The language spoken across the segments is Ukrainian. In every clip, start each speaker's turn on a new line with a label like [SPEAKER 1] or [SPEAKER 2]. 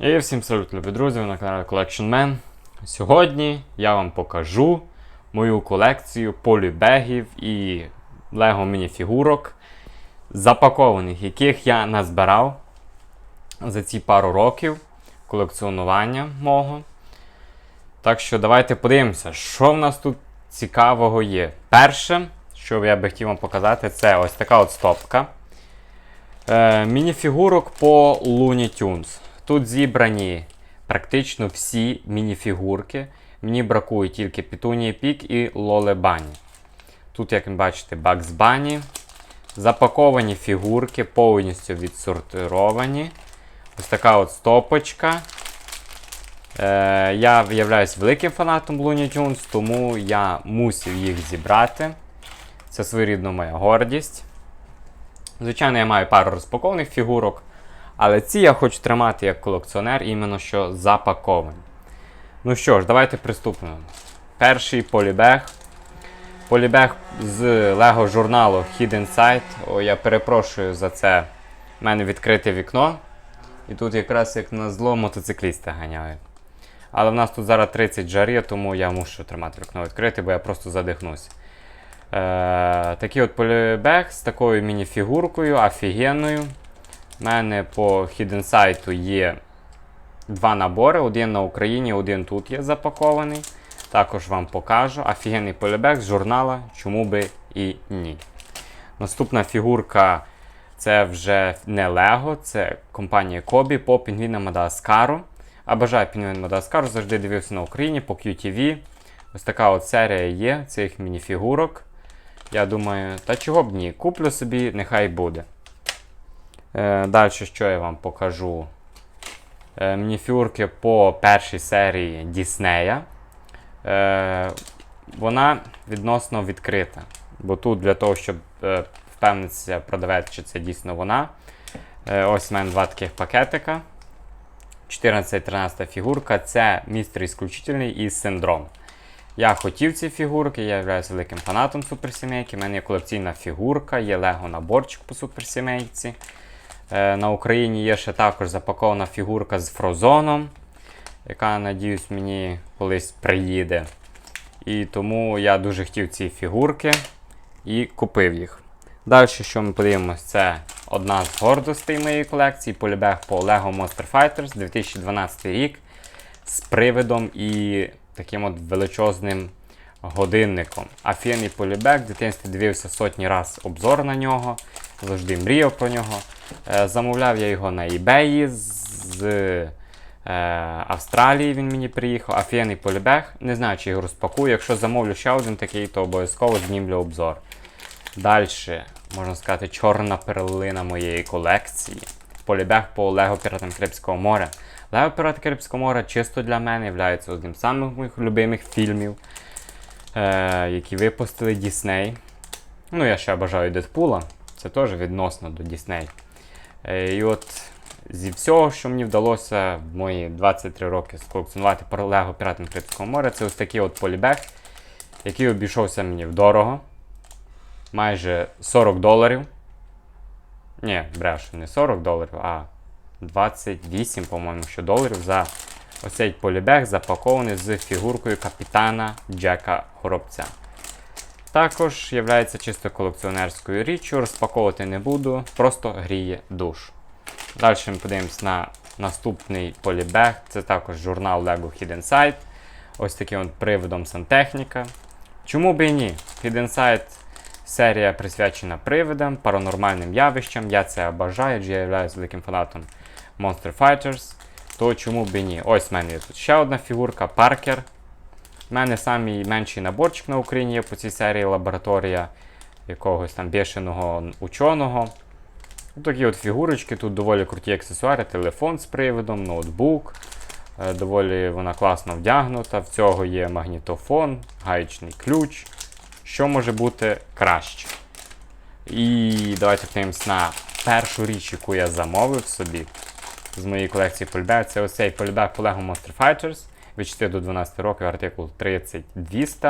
[SPEAKER 1] І всім салют, любі друзі, ви на каналі Collection Man. Сьогодні я вам покажу мою колекцію полібегів і лего мініфігурок, запакованих, яких я назбирав за ці пару років колекціонування мого. Так що давайте подивимося, що в нас тут цікавого є. Перше, що я би хотів вам показати, це ось така от стопка. Е, мініфігурок по Looney Tunes. Тут зібрані практично всі мініфігурки. Мені бракує тільки Пітунія Пік і Лоле Бані. Тут, як ви бачите, Bugs Bunny. Запаковані фігурки, повністю відсортировані. Ось така от стопочка. Е, я являюсь великим фанатом Looney Tunes, тому я мусив їх зібрати. Це своєрідно моя гордість. Звичайно, я маю пару розпакованих фігурок, але ці я хочу тримати як колекціонер, іменно що запаковані. Ну що ж, давайте приступимо. Перший полібег. Полібег з Lego журналу Hidden Side. О, я перепрошую за це. У мене відкрите вікно. І тут якраз як на зло мотоциклісти ганяють. Але в нас тут зараз 30 жарі, тому я мушу тримати вікно відкрите, бо я просто задихнусь. Е, такий от полібег з такою мініфігуркою, офігенною. У мене по Hidden Site є два набори: один на Україні, один тут є запакований. Також вам покажу. Офігенний полібег з журнала, чому би і ні. Наступна фігурка це вже не Lego, це компанія Kobe по пінгвінам Мадагаскару. А бажаю пінгвін Мадагаскару, завжди дивився на Україні по QTV. Ось така от серія є цих мініфігурок. Я думаю, та чого б ні, куплю собі, нехай буде. Е, Далі, що я вам покажу? Е, мініфігурки по першій серії Діснея. Е, вона відносно відкрита. Бо тут для того, щоб впевнитися, продавець, чи це дійсно вона. Ось мене два таких пакетика. 14-13 фігурка це містер ісключительний і синдром. Я хотів ці фігурки, я являюся великим фанатом суперсімейки. У мене є колекційна фігурка, є лего наборчик по суперсімейці. Е, на Україні є ще також запакована фігурка з Фрозоном, яка, надіюсь, мені колись приїде. І тому я дуже хотів ці фігурки і купив їх. Далі, що ми подивимося, це одна з гордостей моєї колекції полібег по Lego Monster Fighters 2012 рік з привидом і таким от величезним годинником. Афіний полібег, в дитинстві дивився сотні раз обзор на нього, завжди мріяв про нього. Е, Замовляв я його на eBay з е, Австралії він мені приїхав. Афіний полібег. Не знаю, чи його розпакую. Якщо замовлю ще один такий, то обов'язково знімлю обзор. Далі, можна сказати, чорна перлина моєї колекції. Полібег по Лего Піратам Карибського моря. Лего Пірати Карибського моря чисто для мене є одним з самих моїх любимих фільмів, е, які випустили Дісней. Ну, я ще бажаю Дедпула. Це теж відносно до Дісней. Е, і от зі всього, що мені вдалося в мої 23 роки сколекціонувати про Лего Піратам Карибського моря, це ось такий от полібег, який обійшовся мені вдорого. Майже 40 доларів. Ні, брешу, не 40 доларів, а 28, по-моєму, що доларів за оцей полібег запакований з фігуркою капітана Джека Горобця. Також є чисто колекціонерською річчю, розпаковувати не буду, просто гріє душ. Далі ми подивимось на наступний полібег. Це також журнал LEGO Hidden Side. Ось таким от приводом сантехніка. Чому би і ні? Hidden Side серія присвячена привидам, паранормальним явищам. Я це бажаю, адже я являюсь великим фанатом Monster Fighters. То чому б ні? Ось в мене є тут ще одна фігурка Паркер. У мене самий менший наборчик на Україні є по цій серії лабораторія якогось там бішеного ученого. Ось Такі от фігурочки, тут доволі круті аксесуари, телефон з приводом, ноутбук. Е, Доволі вона класно вдягнута. В цього є магнітофон, гаєчний ключ. Що може бути краще? І давайте подивимось на першу річ, яку я замовив собі з моєї колекції полібег. Це ось цей полібег по Lego Monster Fighters від 4 до 12 років, артикул 30200.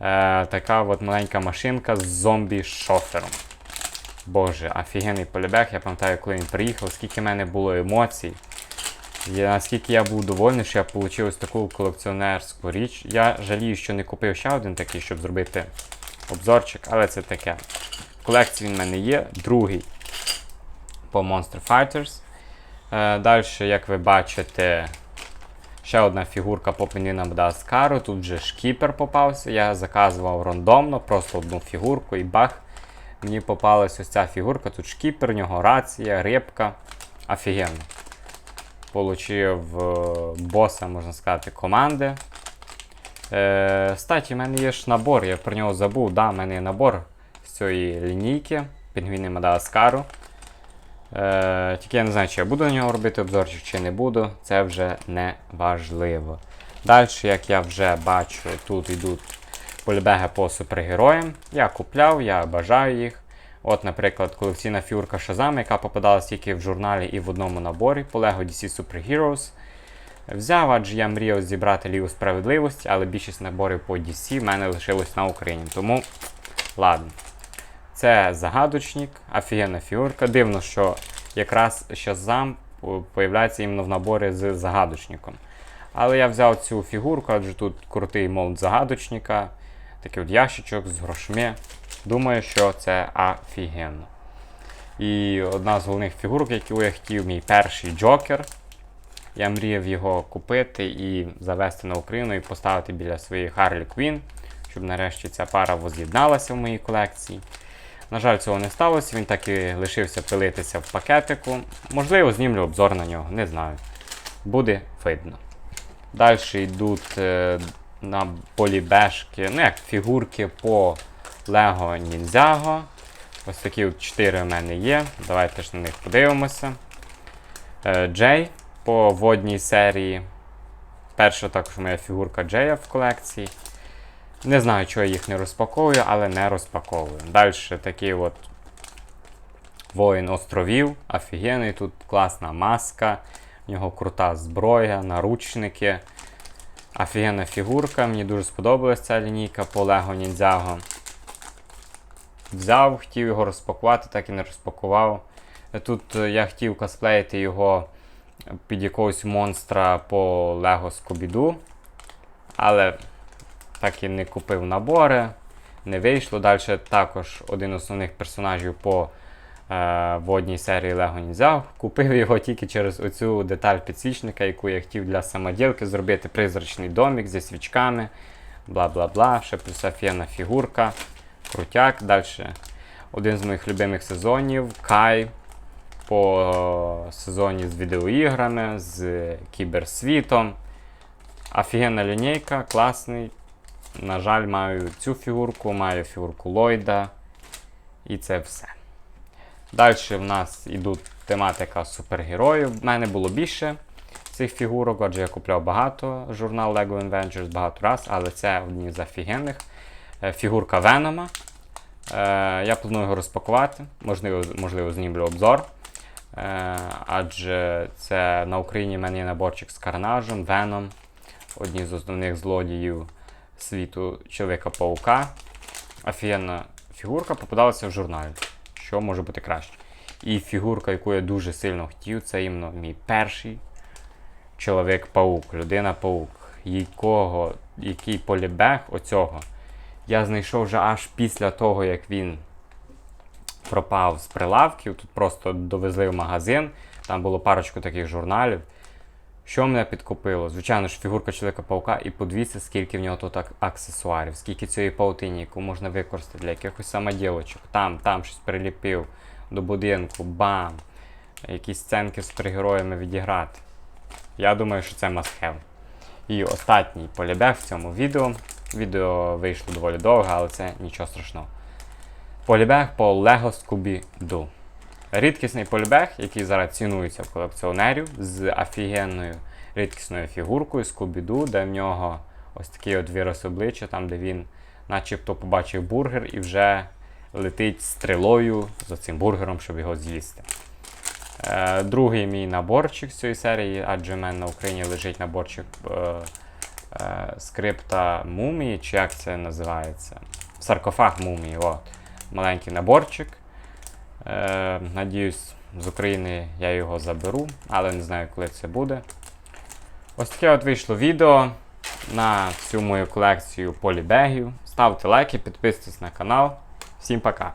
[SPEAKER 1] Е, така от маленька машинка з зомбі-шофером. Боже, офігенний полібег. Я пам'ятаю, коли він приїхав, скільки в мене було емоцій. Я, наскільки я був довольний, що я отримав ось таку колекціонерську річ. Я жалію, що не купив ще один такий, щоб зробити обзорчик, але це таке. В колекції він в мене є. Другий по Monster Fighters. Е, Далі, як ви бачите, ще одна фігурка по Пеніна Мадагаскару. Тут вже шкіпер попався. Я заказував рандомно, просто одну фігурку і бах. Мені попалась ось ця фігурка. Тут шкіпер, нього рація, рибка. Офігенно. Получив е, боса, можна сказати, команди. Е, Статі, в мене є ж набор, я про нього забув. Да, в мене є набор з цієї лінійки Пінгвіни Мадагаскару. Е, тільки я не знаю, чи я буду на нього робити обзорчик, чи не буду. Це вже не важливо. Далі, як я вже бачу, тут йдуть полібеги по супергероям. Я купляв, я бажаю їх. От, наприклад, колекційна фігурка Shazam, яка попадалась тільки в журналі і в одному наборі по LEGO DC Super Heroes. Взяв, адже я мріяв зібрати Лігу справедливості, але більшість наборів по DC в мене лишилось на Україні. Тому, ладно. Це загадочник, офігенна фігурка. Дивно, що якраз Shazam появляється іменно в наборі з загадочником. Але я взяв цю фігурку, адже тут крутий молд загадочника, такий от ящичок з грошми. Думаю, що це офігенно. І одна з головних фігурок, яку я хотів, мій перший Джокер. Я мріяв його купити і завести на Україну і поставити біля своєї Харлі Квін, щоб нарешті ця пара воз'єдналася в моїй колекції. На жаль, цього не сталося, він так і лишився пилитися в пакетику. Можливо, знімлю обзор на нього, не знаю. Буде видно. Далі йдуть е, на полібешки, ну як фігурки по Lego Ninjago. Ось такі от 4 в мене є. Давайте ж на них подивимося. Е, Джей по водній серії. Перша також моя фігурка Джея в колекції. Не знаю, чого я їх не розпаковую, але не розпаковую. Далі такий от воїн островів. Офігенний, тут класна маска, в нього крута зброя, наручники. Офігенна фігурка. Мені дуже сподобалася ця лінійка по Lego Ninjago. Взяв, хотів його розпакувати, так і не розпакував. Тут е, я хотів косплеїти його під якогось монстра по Lego Scooby-Doo, але так і не купив набори, не вийшло. Далі також один з основних персонажів по е, водній серії Lego Ninja. Купив його тільки через оцю деталь підсвічника, яку я хотів для самоділки зробити призрачний домик зі свічками. Бла-бла-бла. Ще плюс офігенна фігурка. Крутяк. Далі один з моїх любимих сезонів Кай. По сезоні з відеоіграми, з кіберсвітом. Офігенна лінійка, класний. На жаль, маю цю фігурку, маю фігурку Ллойда. І це все. Далі в нас йдуть тематика супергероїв. В мене було більше цих фігурок, адже я купляв багато журнал LEGO Adventures багато раз, але це одні з офігенних. Е, Фігурка Венома. Е, Я планую його розпакувати, можливо, можливо знімлю обзор. Е, Адже це на Україні в мене є наборчик з карнажем, Веном, одні з основних злодіїв світу Чоловіка-паука. Офігенна фігурка попадалася в журналі. Що може бути краще? І фігурка, яку я дуже сильно хотів, це іменно мій перший Чоловік-паук, людина-паук, якого, який полібег оцього. Я знайшов вже аж після того, як він пропав з прилавків. Тут просто довезли в магазин, там було парочку таких журналів. Що мене підкупило? Звичайно ж, фігурка Чоловіка-паука, і подивіться, скільки в нього тут аксесуарів, скільки цієї паутині, яку можна використати для якихось самоділочок. Там, там щось приліпив до будинку, бам! Якісь сценки з супергероями відіграти. Я думаю, що це have. І останній полібег в цьому відео. Відео вийшло доволі довго, але це нічого страшного. Полібег по Lego Scooby-Doo. Рідкісний полібег, який зараз цінується в колекціонерів з офігенною рідкісною фігуркою Scooby-Doo, де в нього ось такий от вираз обличчя, там де він начебто побачив бургер і вже летить стрілою за цим бургером, щоб його з'їсти. Е, другий мій наборчик з цієї серії, адже в мене на Україні лежить наборчик е, е, скрипта мумії, чи як це називається? Саркофаг мумії. От. Маленький наборчик. Е, надіюсь, з України я його заберу, але не знаю, коли це буде. Ось таке от вийшло відео на всю мою колекцію полібегів. Ставте лайки, підписуйтесь на канал. Всім пока!